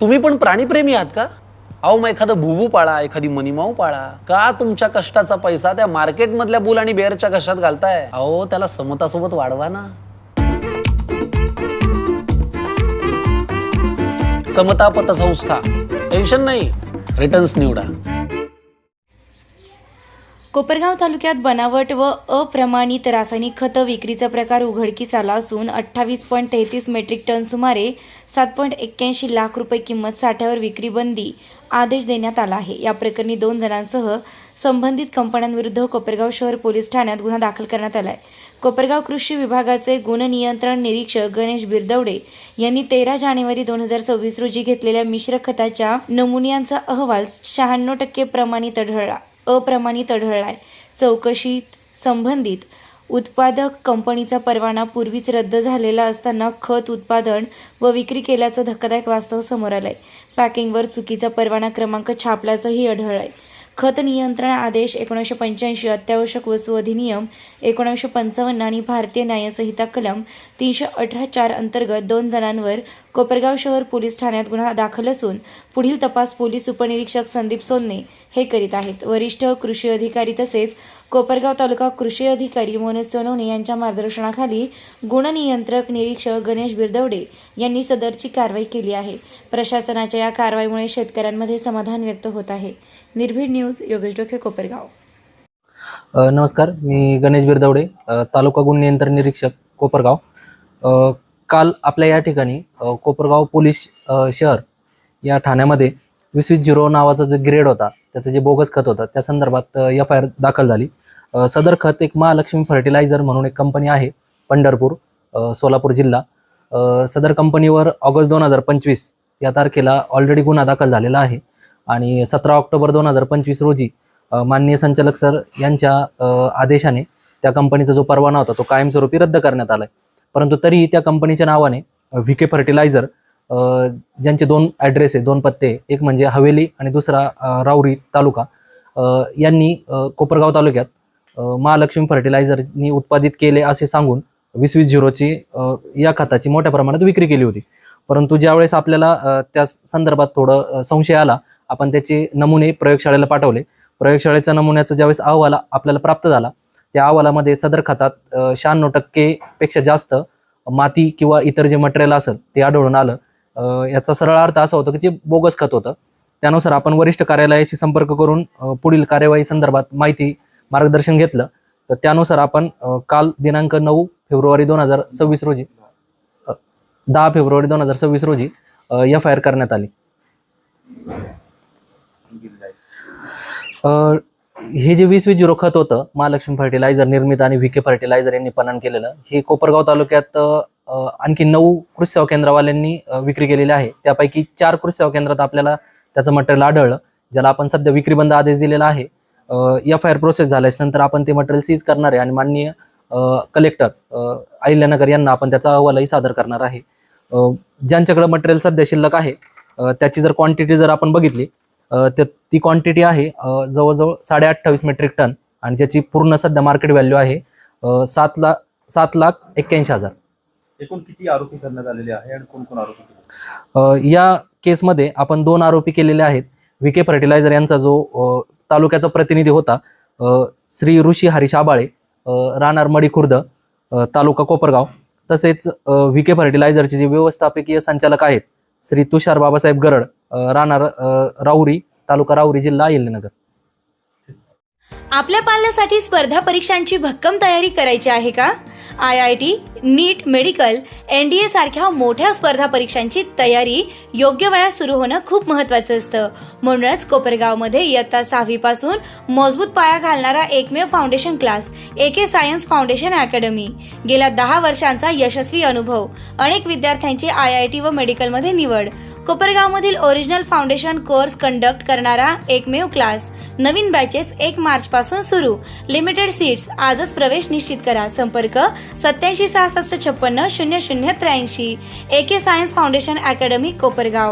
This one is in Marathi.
तुम्ही पण प्राणीप्रेमी आहात का? अहो मग एखादं भुवू पाळा एखादी मनीमाऊ पाळा. का तुमच्या कष्टाचा पैसा त्या मार्केटमधल्या बुल आणि बेअरच्या कष्टात घालताय? अहो त्याला समतासोबत वाढवा ना. समता पतसंस्था टेन्शन नाही. रिटर्न्स निवडा. कोपरगाव तालुक्यात बनावट व अप्रमाणित रासायनिक खतं विक्रीचा प्रकार उघडकीस आला असून अठ्ठावीस पॉईंट तेहतीस मेट्रिक टन सुमारे सात पॉईंट एक्क्याऐंशी लाख रुपये किंमत साठ्यावर विक्री बंदी आदेश देण्यात आला आहे. या प्रकरणी दोन जणांसह संबंधित कंपन्यांविरुद्ध कोपरगाव शहर पोलीस ठाण्यात गुन्हा दाखल करण्यात आला आहे कोपरगाव कृषी विभागाचे गुणनियंत्रण निरीक्षक गणेश बिरदवडे यांनी तेरा जानेवारी दोन हजार सव्वीस रोजी घेतलेल्या मिश्र खताच्या नमुन्यांचा अहवाल शहाण्णव टक्के प्रमाणित आढळला. अप्रमाणित आढळलाय. चौकशीत संबंधित उत्पादक कंपनीचा परवाना पूर्वीच रद्द झालेला असताना खत उत्पादन व विक्री केल्याचं धक्कादायक वास्तव समोर आलं आहे पॅकिंगवर चुकीचा परवाना क्रमांक छापल्याचंही आढळलंय. खत नियंत्रण आदेश एकोणीसशे पंच्याऐंशी अत्यावश्यक वस्तू अधिनियम एकोणीसशे पंचावन्न आणि भारतीय न्यायसंहिता कलम तीनशे अठरा चार अंतर्गत दोन जणांवर कोपरगाव शहर पोलीस ठाण्यात गुन्हा दाखल असून पुढील तपास पोलीस उपनिरीक्षक संदीप सोनने हे करीत आहेत. वरिष्ठ कृषी अधिकारी तसेच कोपरगाव तालुका कृषी अधिकारी मोनेश सोनवणे यांच्या मार्गदर्शनाखाली गुणनियंत्रक निरीक्षक गणेश बिरदवडे यांनी सदरची कारवाई केली आहे. प्रशासनाच्या या कारवाईमुळे शेतकऱ्यांमध्ये समाधान व्यक्त होत आहे. निर्भीड न्यूज योगेश डोके कोपरगाव. नमस्कार. मी गणेश बिरदवडे तालुका गुण नियंत्रण निरीक्षक कोपरगाव. काल आपल्या या ठिकाणी कोपरगाव पोलीस शहर या ठाण्यामध्ये वीस वीस झिरो नावाचा जो ग्रेड होता त्याचं जे बोगस खत होतं त्या संदर्भात एफ आय आर दाखल झाली. सदर खत एक महालक्ष्मी फर्टिलायझर म्हणून एक कंपनी आहे पंढरपूर सोलापूर जिल्हा. सदर कंपनीवर ऑगस्ट दोन हजार पंचवीस या तारखेला ऑलरेडी गुन्हा दाखल झालेला आहे. आणि सतरा ऑक्टोबर दोन हजार पंचवीस रोजी माननीय संचालक सर यांच्या आदेशाने त्या कंपनीचा जो परवाना होता तो कायमस्वरूपी रद्द करण्यात आला आहे परंतु तरीही त्या कंपनीच्या नावाने व्ही के फर्टिलायझर ज्यांचे दोन ॲड्रेस आहे दोन पत्ते एक म्हणजे हवेली आणि दुसरा राऊरी तालुका. यांनी कोपरगाव तालुक्यात महालक्ष्मी फर्टिलायझरनी उत्पादित केले असे सांगून वीस वीस झिरोची या खताची मोठ्या प्रमाणात विक्री केली होती. परंतु ज्यावेळेस आपल्याला त्या संदर्भात थोडं संशय आला आपण त्याचे नमुने प्रयोगशाळेला पाठवले. प्रयोगशाळेचा नमुन्याचा ज्यावेळेस अहवाल आपल्याला प्राप्त झाला त्या अहवालामध्ये सदर खतात शहाण्णव टक्केपेक्षा जास्त माती किंवा इतर जे मटेरियल असेल ते आढळून आलं. याचा सरळ अर्थ असा होतो की ते बोगस खत होतं. त्यानुसार आपण वरिष्ठ कार्यालयाशी संपर्क करून पुढील कार्यवाही संदर्भात माहिती मार्गदर्शन घेतलं. तर त्यानुसार आपण काल दिनांक नऊ फेब्रुवारी दोन हजार सव्वीस रोजी दहा फेब्रुवारी दोन हजार सव्वीस रोजी एफ आय आर करण्यात आली. हे जे वीस वीस झिरो खत होतं महालक्ष्मी फर्टिलायझर निर्मित आणि व्ही के फर्टिलायझर यांनी पणन केलेलं हे कोपरगाव तालुक्यात आणखी नऊ कृषी सेवा केंद्रवाल्यांनी विक्री केलेली आहे. त्यापैकी चार कृषी सेवा केंद्रात आपल्याला त्याचं मटेरियल आढळलं ज्याला आपण सध्या विक्रीबंद आदेश दिलेला आहे. एफ आय आर प्रोसेस झाल्यानंतर आपण ते मटेरियल सीज करणार आहे आणि माननीय कलेक्टर अहिल्यानगर यांना आपण त्याचा अहवालही सादर करणार आहे. ज्यांच्याकडे मटेरियल सध्या शिल्लक आहे त्याची जर क्वांटिटी जर आपण बघितली तर ती क्वांटिटी आहे जवळजवळ साडे अठ्ठावीस मेट्रिक टन आणि ज्याची पूर्ण सध्या मार्केट व्हॅल्यू आहे सात लाख सात लाख एक्क्याऐंशी हजार. एकूण किती आरोपी करण्यात आलेले आहे आणि कोण कोण आरोपी केले? अ, या केसमध्ये आपण दोन आरोपी केलेले आहेत. व्ही के फर्टिलायझर यांचा जो अ, तालुक्याचा प्रतिनिधी होता अ, श्री ऋषी हरीश आबाळे अ, राहणार मडी खुर्द अ, तालुका कोपरगाव. तसेच व्ही के फर्टिलायझरचे जे व्यवस्थापकीय संचालक आहेत श्री तुषार बाबासाहेब गरड अ, राहणार अ, राऊरी तालुका राऊरी जिल्हा अहिल्यानगर. आपल्या पाल्यासाठी स्पर्धा परीक्षांची भक्कम तयारी करायची आहे का? I I T NEET medical N D A सारख्या मोठ्या स्पर्धा परीक्षांची तयारी योग्य वयात सुरू होणं खूप महत्वाचं असतं. म्हणूनच कोपरगावमध्ये इयत्ता सहावीपासून मजबूत पाया घालणारा एकमेव foundation class A K science foundation academy गेल्या दहा वर्षांचा यशस्वी अनुभव अनेक विद्यार्थ्यांची आय आय टी व मेडिकलमध्ये निवड. कोपरगावमधील ओरिजिनल फाउंडेशन कोर्स कंडक्ट करणारा एकमेव क्लास नवीन बॅचेस एक मार्च पासून सुरू. लिमिटेड सीट्स आजच प्रवेश निश्चित करा. संपर्क सत्याऐंशी सहासष्ट छप्पन्न शून्य शून्य त्र्याऐंशी. A K science foundation academy Kopargaon.